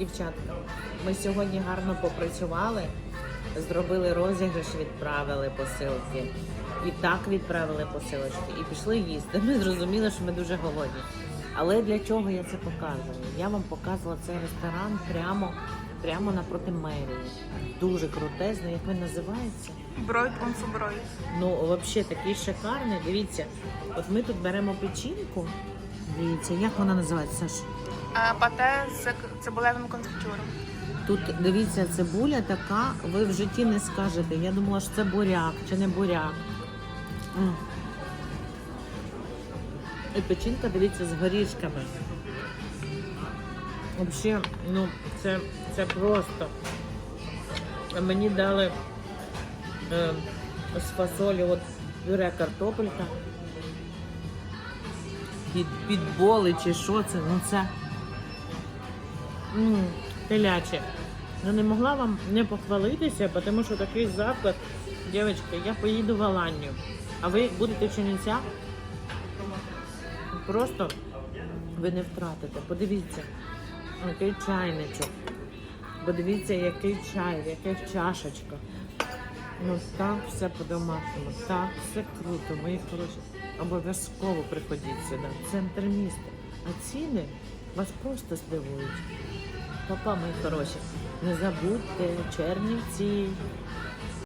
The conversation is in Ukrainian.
Дівчатка, ми сьогодні гарно попрацювали, зробили розіграш, відправили посилки. І так відправили посилочки, і пішли їсти. Ми зрозуміли, що ми дуже голодні. Але для чого я це показую? Я вам показувала цей ресторан прямо, прямо напроти мерії. Дуже крутезний, як він називається? Бройд бройд. Ну, взагалі такий шикарний. Дивіться, от ми тут беремо печінку. Дивіться, як вона називається, Саш? Пате з цибулевим конфітюром. Тут дивіться, цибуля така, ви в житті не скажете. Я думала, що це буряк чи не буряк. І печінка, дивіться, з горішками. Взагалі, ну, це, це просто. Мені дали е, з фасолі от пюре картопелька. Під, під боли чи що це? Ну це. Теляче. Ну не могла вам не похвалитися, тому що такий заклад, дівчатки, я поїду в Аланію, а ви будете в просто ви не втратите. Подивіться, який чайничок. Подивіться, який чай, в яких чашечках. Ну так все по-домашньому, так все круто, мої хороші. Обов'язково приходіть сюди, центр міста. А ціни вас просто здивують. Папа, мої хороші, не забудьте Чернівці,